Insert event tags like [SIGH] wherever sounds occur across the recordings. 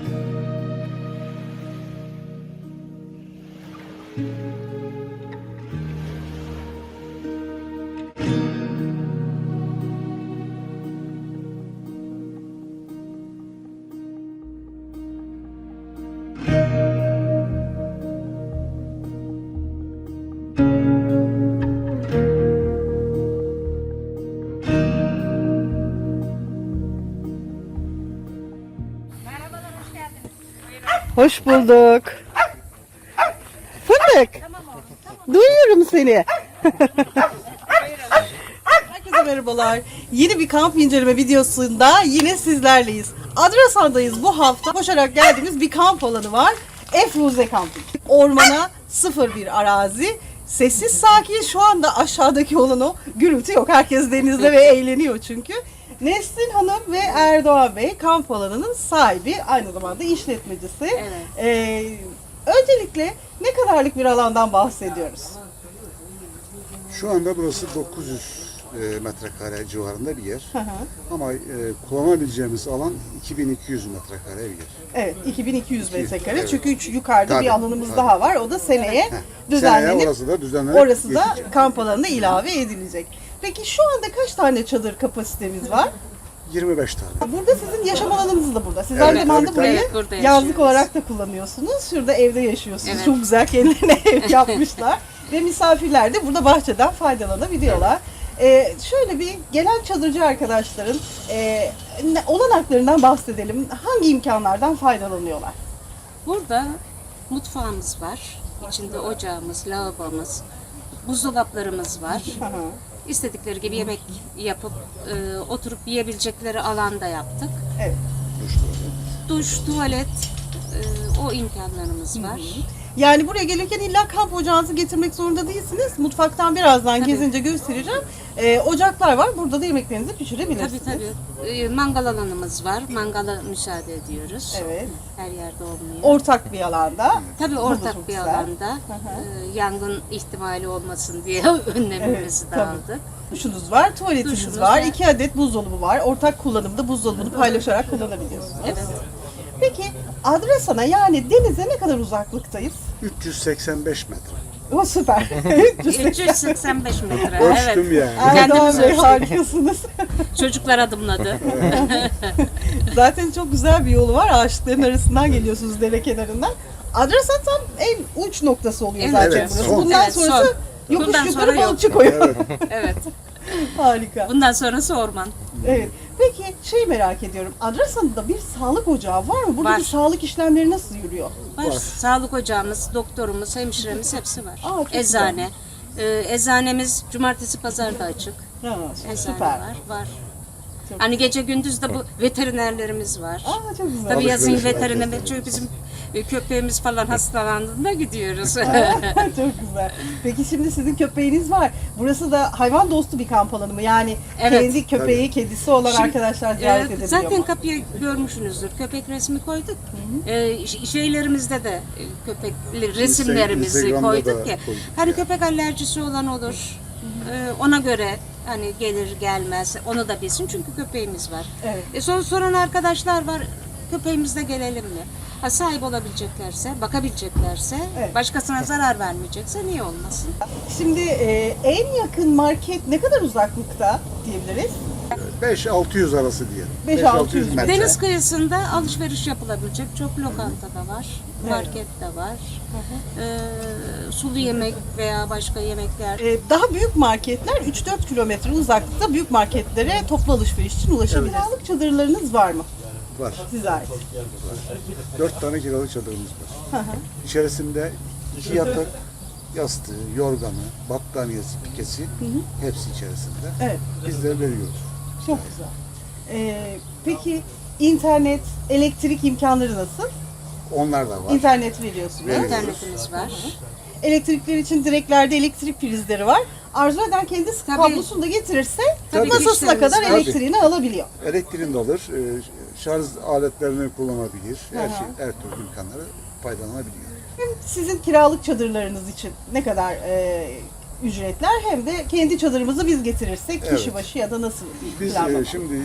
Müzik Hoş bulduk. Fındık. Duyuyorum seni. Herkese merhabalar. Yeni bir kamp inceleme videosunda yine sizlerleyiz. Adrasan'dayız. Bu hafta koşarak geldiğimiz bir kamp alanı var. Efruze Kamping. Ormana sıfır bir arazi. Sessiz sakin şu anda aşağıdaki olan o gürültü yok. Herkes denizde ve eğleniyor çünkü. Nesrin Hanım ve Erdoğan Bey kamp alanının sahibi, aynı zamanda işletmecisi. Evet. Ee, öncelikle ne kadarlık bir alandan bahsediyoruz? Şu anda burası 900 e, metrekare civarında bir yer. Hı hı. Ama e, kullanabileceğimiz alan 2200 metrekare bir yer. Evet, 2200 metrekare. evet. Çünkü üç yukarıda Tabii, bir alanımız tabii. daha var. O da seneye Seneye düzenlenip orası da düzenlenip orası da geçecek. kamp alanına ilave edilecek. Peki şu anda kaç tane çadır kapasitemiz var? 25 tane. Burada sizin yaşam alanınız da burada. Siz Evet, aynı zamanda burayı. Burada yazlık olarak da kullanıyorsunuz. Şurada evde yaşıyorsunuz. Evet. Çok güzel kendilerine [LAUGHS] ev yapmışlar. Ve misafirler de burada bahçeden faydalanabiliyorlar. Ee, şöyle bir gelen çadırcı arkadaşların e, olanaklarından bahsedelim. Hangi imkanlardan faydalanıyorlar? Burada mutfağımız var. İçinde ocağımız, lavabomuz, buzdolaplarımız var. Hı hı. İstedikleri gibi yemek yapıp e, oturup yiyebilecekleri alanda yaptık. Evet. Duş, tuvalet, e, o imkanlarımız var. Yani buraya gelirken illa kamp ocağınızı getirmek zorunda değilsiniz. Mutfaktan birazdan Tabii. gezince göstereceğim. Ee, ocaklar var. Burada da yemeklerinizi Tabii pişirebilirsiniz. tabii. E, mangal alanımız var. Mangala müsaade ediyoruz. Evet. Her yerde olmuyor. Ortak bir alanda. Tabii ortak bir güzel. alanda Hı hı. e, yangın ihtimali olmasın diye [LAUGHS] önlemimizi Evet, de tabii. aldık. Duşunuz var, tuvaletiniz Duşumuz var, var. iki adet buzdolabı var. Ortak kullanımda buzdolabını paylaşarak kullanabiliyorsunuz. Evet. Peki Adrasan'a yani denize ne kadar uzaklıktayız? 385 metre. O süper. [LAUGHS] 385 metre. Ölçtüm evet. yani. Erdoğan Kendimiz Bey ölçtük. harikasınız. Çocuklar adımladı. [LAUGHS] Zaten çok güzel bir yolu var. Ağaçlıkların arasından geliyorsunuz dere kenarından. Adrasan tam en uç noktası oluyor Evet, zaten evet, burası. son. Bundan Evet, sonrası son. yokuş Bundan yukarı sonra yok. balıkçı koyu. evet. Harika. Bundan sonrası orman. Evet. Peki şey merak ediyorum. Adrasan'da bir sağlık ocağı var mı? Buradaki Var. sağlık işlemleri nasıl yürüyor? Var. Sağlık ocağımız, doktorumuz, hemşiremiz hepsi var. Aa, çok Eczane. Ee, eczanemiz cumartesi pazar da açık. Ha, Eczane süper. var. Var. Çok Hani gece gündüz de bu veterinerlerimiz var. Aa çok güzel. Tabii yazın Alışveriş veteriner çünkü bizim köpeğimiz falan hastalandığında gidiyoruz. [LAUGHS] çok güzel. Peki şimdi sizin köpeğiniz var. Burası da hayvan dostu bir kamp alanı mı? Yani Evet. kendi köpeği, kedisi olan Şimdi, arkadaşlar ziyaret Evet, edebiliyor zaten mu? kapıya görmüşsünüzdür. Köpek resmi koyduk. Ee, ş- şeylerimizde de e, köpek resimlerimizi Instagram'da koyduk ya. koyduk. Hani köpek alerjisi olan olur. Ee, ona göre hani gelir gelmez onu da bilsin çünkü köpeğimiz var. Evet. E, son soran arkadaşlar var. Köpeğimizle gelelim mi? Ha, sahip olabileceklerse, bakabileceklerse, Evet. başkasına zarar vermeyecekse niye olmasın? Şimdi e, en yakın market ne kadar uzaklıkta diyebiliriz? 5-600 arası diye. 5-600 metre. Deniz kıyısında alışveriş yapılabilecek çok lokanta da var, market de var. Ee, sulu yemek veya başka yemekler. E, daha büyük marketler 3-4 kilometre uzaklıkta büyük marketlere toplu alışveriş için ulaşabilir. Kiralık çadırlarınız var mı Var. size ait? 4 tane kiralık çadırımız var. İçerisinde iki yatak, yastığı, yorganı, battaniyesi, pikesi hepsi içerisinde. Evet. Biz de veriyoruz. Çok güzel. E, peki internet, elektrik imkanları nasıl? Onlar da var. İnternet veriyorsunuz. Veriyoruz. İnternetimiz var. Elektrikler için direklerde elektrik prizleri var. Arzu eden kendi Tabii. kablosunu da getirirse Tabii. masasına kadar elektriğini alabiliyor. Elektriğini de alır, e, şarj aletlerini kullanabilir. Her şey, her türlü imkanları faydalanabiliyor. Hem sizin kiralık çadırlarınız için ne kadar e, ücretler hem de kendi çadırımızı biz getirirsek kişi Evet. başı ya da nasıl Biz planlamak? e, şimdi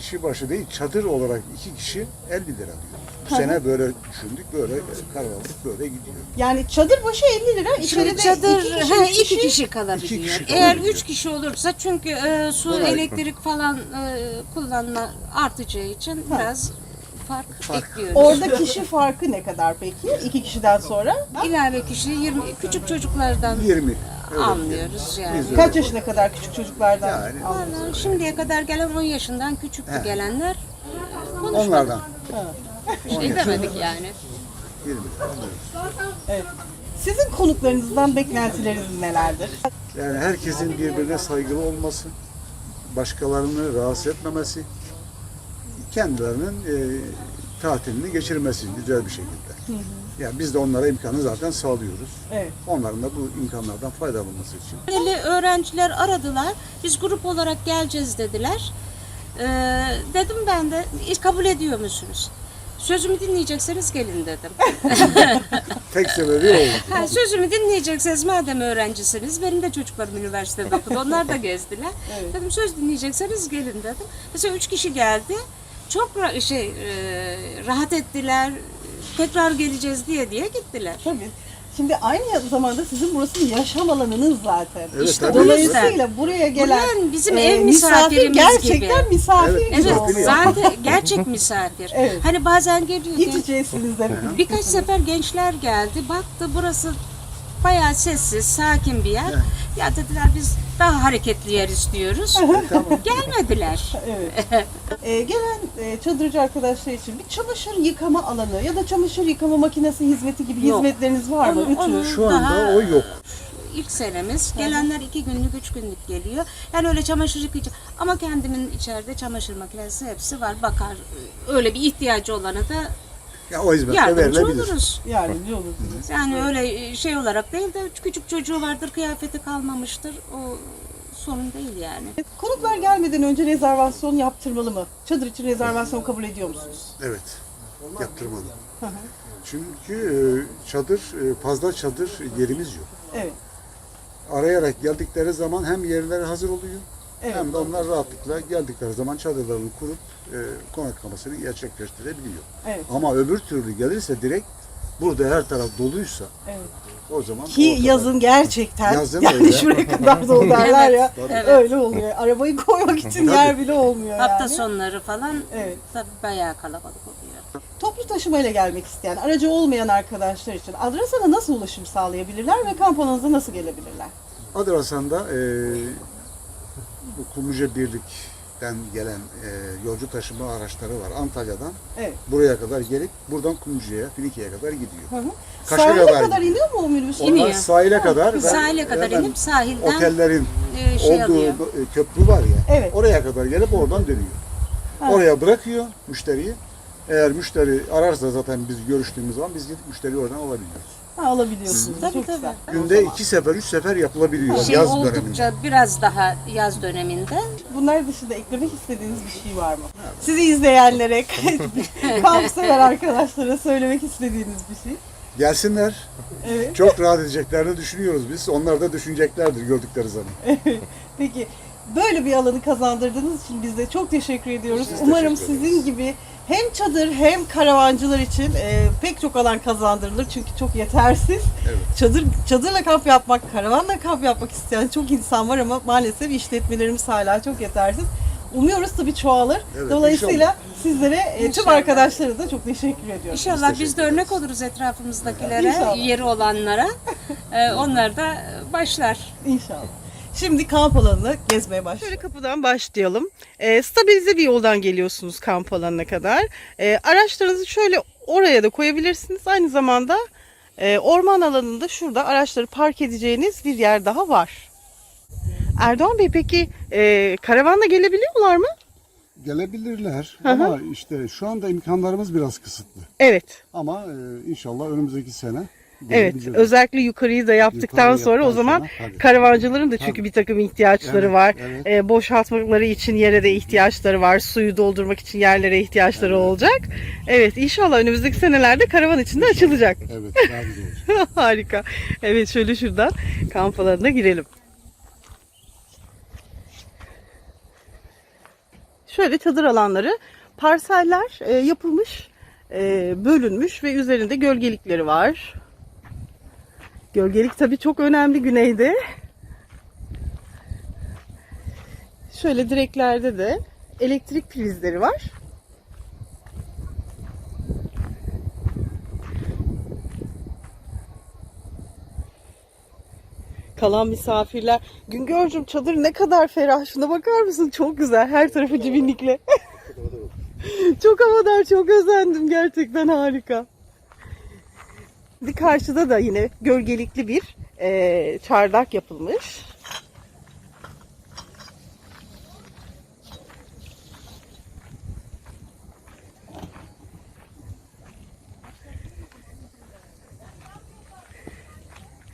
kişi başı değil çadır olarak iki kişi 50 lira diyor. Bu sene böyle düşündük böyle karar aldık böyle gidiyor. Yani çadır başı 50 lira. İçeride çadır iki kişi, üç iki kişi- kişi kalabiliyor. İki kişi Eğer kalabiliyor. üç kişi olursa çünkü e, su, Kolay. elektrik falan e, kullanma artacağı için biraz fark, ekliyoruz. Orada kişi farkı ne kadar peki? İki kişiden sonra? İlave kişi 20 küçük çocuklardan 20. öyle almıyoruz yani. Biz- Kaç yaşına kadar küçük çocuklardan? Yani Vallahi şimdiye kadar gelen 10 yaşından küçüktü He. gelenler. Konuşmadık. onlardan Bir şey demedik yani. 20 alıyoruz. Evet. Sizin konuklarınızdan beklentileriniz nelerdir? Yani herkesin birbirine saygılı olması, başkalarını rahatsız etmemesi, kendilerinin e, tatilini geçirmesi güzel bir şekilde. Yani biz de onlara imkanı zaten sağlıyoruz. Evet. Onların da bu imkanlardan faydalanması için. Böyle öğrenciler aradılar. Biz grup olarak geleceğiz dediler. Ee, dedim ben de "İş kabul ediyor musunuz? Sözümü dinleyecekseniz gelin dedim. [LAUGHS] Tek sebebi o. Ha, sözümü dinleyecekseniz madem öğrencisiniz, benim de çocuklarım üniversitede okudu, onlar da gezdiler. Evet. Dedim söz dinleyecekseniz gelin dedim. Mesela üç kişi geldi, çok ra- şey e, rahat ettiler, tekrar geleceğiz diye diye gittiler. Tabii. Şimdi aynı zamanda sizin burası yaşam alanınız zaten. Evet, İşte Dolayısıyla buraya gelen Bunlar bizim e, ev misafir misafirimiz gerçekten gibi. misafir Evet, gibi Evet, zaten gerçek misafir. [LAUGHS] Evet. Hani bazen geliyor. İç genç- içeysiniz de. Birkaç sefer gençler geldi. Baktı burası bayağı sessiz, sakin bir yer. Ya dediler biz daha hareketli yer istiyoruz. [LAUGHS] Gelmediler. [LAUGHS] Evet. Ee, gelen e, çadırcı arkadaşlar için bir çamaşır yıkama alanı ya da çamaşır yıkama makinesi hizmeti gibi Yok. hizmetleriniz var mı? Onu- Ütü. onu- Şu anda Daha- o yok. İlk senemiz. Gelenler iki günlük, üç günlük geliyor. Yani öyle çamaşır yıkayacak. Ama kendimin içeride çamaşır makinesi hepsi var. Bakar öyle bir ihtiyacı olana da Ya o hizmet de yardımcı verilebilir. oluruz. Yardımcı olursunuz. Yani öyle şey olarak değil de küçük çocuğu vardır, kıyafeti kalmamıştır. O sorun değil yani. Konuklar gelmeden önce rezervasyon yaptırmalı mı? Çadır için rezervasyon kabul ediyor musunuz? Evet. Yaptırmalı. Çünkü e, çadır, e, fazla çadır yerimiz yok. Evet. Arayarak geldikleri zaman hem yerleri hazır oluyor Evet. hem de onlar rahatlıkla geldikleri zaman çadırlarını kurup e, konaklamasını gerçekleştirebiliyor. Evet. Ama öbür türlü gelirse direkt burada her taraf doluysa Evet. o zaman Ki ortada- yazın gerçekten Yazın yani öyle. şuraya kadar [LAUGHS] dolu derler ya. evet. Öyle oluyor. Arabayı koymak için yer bile olmuyor Hafta yani. sonları falan Evet. tabii bayağı kalabalık oluyor. Toplu taşımayla gelmek isteyen, aracı olmayan arkadaşlar için Adrasan'a nasıl ulaşım sağlayabilirler ve kamp alanınıza nasıl gelebilirler? Adrasan'da e, bu Kumluca Birlik'ten gelen e, yolcu taşıma araçları var Antalya'dan. Evet. Buraya kadar gelip buradan Kumluca'ya, Finike'ye kadar gidiyor. Hı hı. Kaşa Sahile kadar kadar, iniyor mu o minibüs? İniyor. Sahile kadar ve Sahile kadar inip sahilden otellerin e, şey olduğu alıyor. e, köprü var ya. Evet. Oraya kadar gelip oradan dönüyor. Ha. Oraya bırakıyor müşteriyi. Eğer müşteri ararsa zaten biz görüştüğümüz zaman biz gidip müşteriyi oradan alabiliyoruz. Ha, alabiliyorsunuz. Tabii, tabii. güzel. Günde iki sefer, üç sefer yapılabiliyor Şey yaz oldukça döneminde. biraz daha yaz döneminde. Bunlar dışında eklemek istediğiniz bir şey var mı? Sizi izleyenlere, [LAUGHS] [LAUGHS] kamp sever arkadaşlara söylemek istediğiniz bir şey. Gelsinler. Evet. Çok rahat edeceklerini düşünüyoruz biz. Onlar da düşüneceklerdir gördükleri zaman. Peki böyle bir alanı kazandırdığınız için biz de çok teşekkür ediyoruz. Biz Umarım teşekkür sizin gibi hem çadır hem karavancılar için e, pek çok alan kazandırılır çünkü çok yetersiz. Evet. Çadır çadırla kamp yapmak, karavanla kamp yapmak isteyen çok insan var ama maalesef işletmelerimiz hala çok yetersiz. Umuyoruz tabii çoğalır. Evet, Dolayısıyla inşallah. sizlere e, tüm arkadaşlara da çok teşekkür ediyorum. İnşallah biz de örnek oluruz etrafımızdakilere, İnşallah. yeri olanlara. Ee, [LAUGHS] onlar da başlar. İnşallah. Şimdi kamp alanını gezmeye başlayalım. Şöyle kapıdan başlayalım. Ee, stabilize bir yoldan geliyorsunuz kamp alanına kadar. Ee, araçlarınızı şöyle oraya da koyabilirsiniz. Aynı zamanda e, orman alanında şurada araçları park edeceğiniz bir yer daha var. Erdoğan Bey peki e, karavanla gelebiliyorlar mı? Gelebilirler Hı hı. ama işte şu anda imkanlarımız biraz kısıtlı. Evet. Ama e, inşallah önümüzdeki sene Evet, özellikle yukarıyı da yaptıktan Yukarıyı sonra o zaman sonra, karavancıların da çünkü Tabii. bir takım ihtiyaçları Evet, var. evet. Ee, boşaltmaları için yere de ihtiyaçları var. Suyu doldurmak için yerlere ihtiyaçları olacak. Evet, inşallah önümüzdeki senelerde karavan içinde açılacak. Evet, daha güzel olur. [LAUGHS] Harika. Evet, şöyle şuradan kamp alanına girelim. Şöyle çadır alanları, parseller e, yapılmış, e, bölünmüş ve üzerinde gölgelikleri var. Gölgelik tabii çok önemli güneyde. Şöyle direklerde de elektrik prizleri var. Kalan misafirler. Güngörcüm çadır ne kadar ferah. Şuna bakar mısın? Çok güzel. Her tarafı cibinlikle. [LAUGHS] çok havadar. Çok özendim. Gerçekten harika. Karşıda da yine gölgelikli bir eee, çardak yapılmış.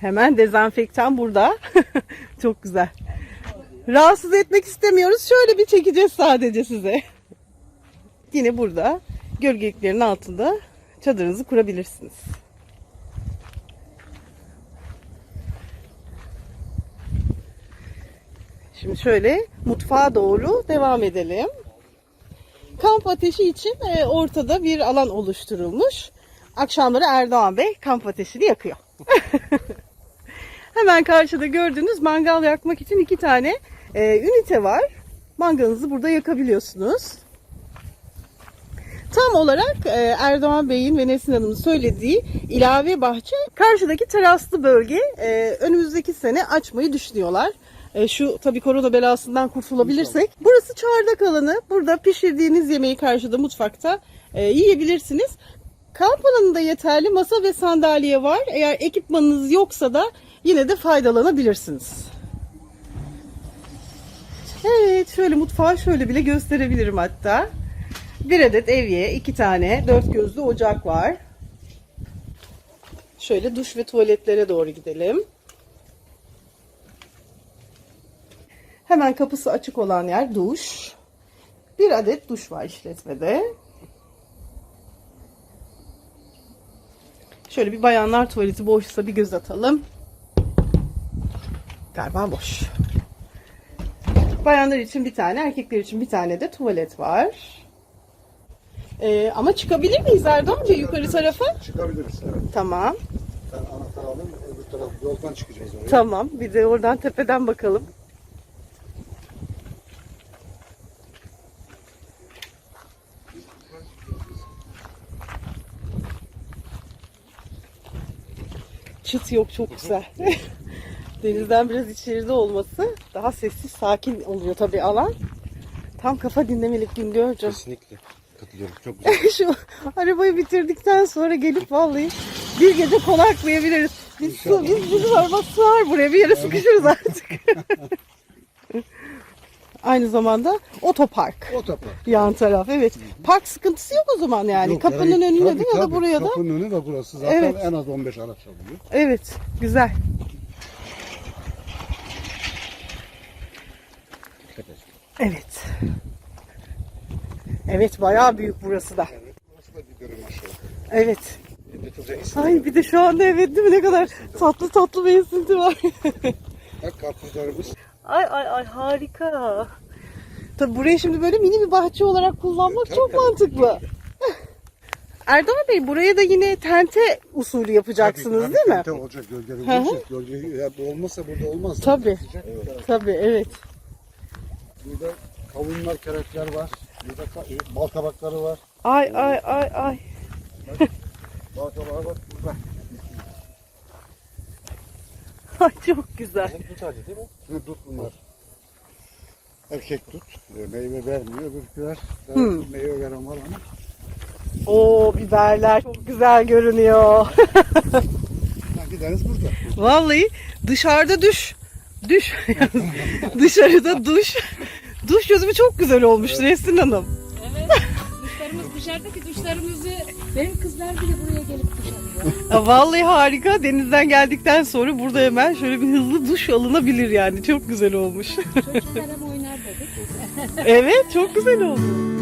Hemen dezenfektan burada. [LAUGHS] Çok güzel. Rahatsız etmek istemiyoruz. Şöyle bir çekeceğiz sadece size. Yine burada gölgeliklerin altında çadırınızı kurabilirsiniz. Şimdi şöyle mutfağa doğru devam edelim. Kamp ateşi için e, ortada bir alan oluşturulmuş. Akşamları Erdoğan Bey kamp ateşini yakıyor. [LAUGHS] Hemen karşıda gördüğünüz mangal yakmak için iki tane e, ünite var. Mangalınızı burada yakabiliyorsunuz. Tam olarak e, Erdoğan Bey'in ve Nesin Hanım'ın söylediği ilave bahçe karşıdaki teraslı bölge e, önümüzdeki sene açmayı düşünüyorlar. E, şu tabii korona belasından kurtulabilirsek. Burası çardak alanı. Burada pişirdiğiniz yemeği karşıda mutfakta e, yiyebilirsiniz. Kamp alanında yeterli masa ve sandalye var. Eğer ekipmanınız yoksa da yine de faydalanabilirsiniz. Evet şöyle mutfağı şöyle bile gösterebilirim hatta. Bir adet evye, iki tane dört gözlü ocak var. Şöyle duş ve tuvaletlere doğru gidelim. Hemen kapısı açık olan yer duş. Bir adet duş var işletmede. Şöyle bir bayanlar tuvaleti boşsa bir göz atalım. Galiba boş. Bayanlar için bir tane, erkekler için bir tane de tuvalet var. Ee, ama çıkabilir miyiz Erdoğan Bey yukarı tarafa? Çıkabiliriz. Evet. Tamam. Ben anahtarı alayım. Öbür taraf yoldan çıkacağız oraya. Tamam. Bir de oradan tepeden bakalım. Çıt yok çok güzel. [LAUGHS] Denizden biraz içeride olması daha sessiz sakin oluyor tabii alan. Tam kafa dinlemelik gün göreceğim. Kesinlikle. Katılıyorum. Çok [LAUGHS] güzel. Şu arabayı bitirdikten sonra gelip vallahi bir gece konaklayabiliriz. Biz, su, biz bizim araba sığar buraya bir yere sıkışırız artık. [LAUGHS] Aynı zamanda otopark. Otopark. Yan taraf evet. Park sıkıntısı yok o zaman yani. Yok, Kapının yani önünde tabii, de ya da tabii. buraya da. Kapının önü ve burası zaten Evet. en az 15 araç alıyor. Evet güzel. Evet. Evet bayağı büyük burası da. Burası da bir dönüm aşağı. Evet. De. Ay bir de şu anda evet değil mi ne kadar tatlı tatlı bir esinti var. [LAUGHS] Bak karpuzlarımız. Ay ay ay harika. Tabi burayı şimdi böyle mini bir bahçe olarak kullanmak çok mantıklı. [LAUGHS] Erdoğan Bey buraya da yine tente usulü yapacaksınız Tabii, değil mi? tabii, olacak gölgeli Hı hı. olacak. Gölge ya bu olmazsa burada olmaz. Tabii. Evet. Tabii evet. Burada kavunlar, kerekler var. Burada ka- e, bal kabakları var. Ay ay ay ay. Bal kabağı var burada. Ay çok güzel. Bu sadece değil mi? Şimdi dut bunlar. Erkek dut. E, meyve vermiyor. Öbürküler Hmm. meyve veren var ama. Oo biberler çok güzel görünüyor. Ha, gideriz burada. Vallahi dışarıda düş. Düş. [LAUGHS] Dışarıda duş. Duş çözümü çok güzel olmuş Nesrin Hanım. Evet. Duşlarımız dışarıdaki duşlarımızı benim kızlar bile buraya gelip duş alıyor. Ya Vallahi harika. Denizden geldikten sonra burada hemen şöyle bir hızlı duş alınabilir yani. Çok güzel olmuş. Çocuklar hem oynar dedik. evet çok güzel oldu.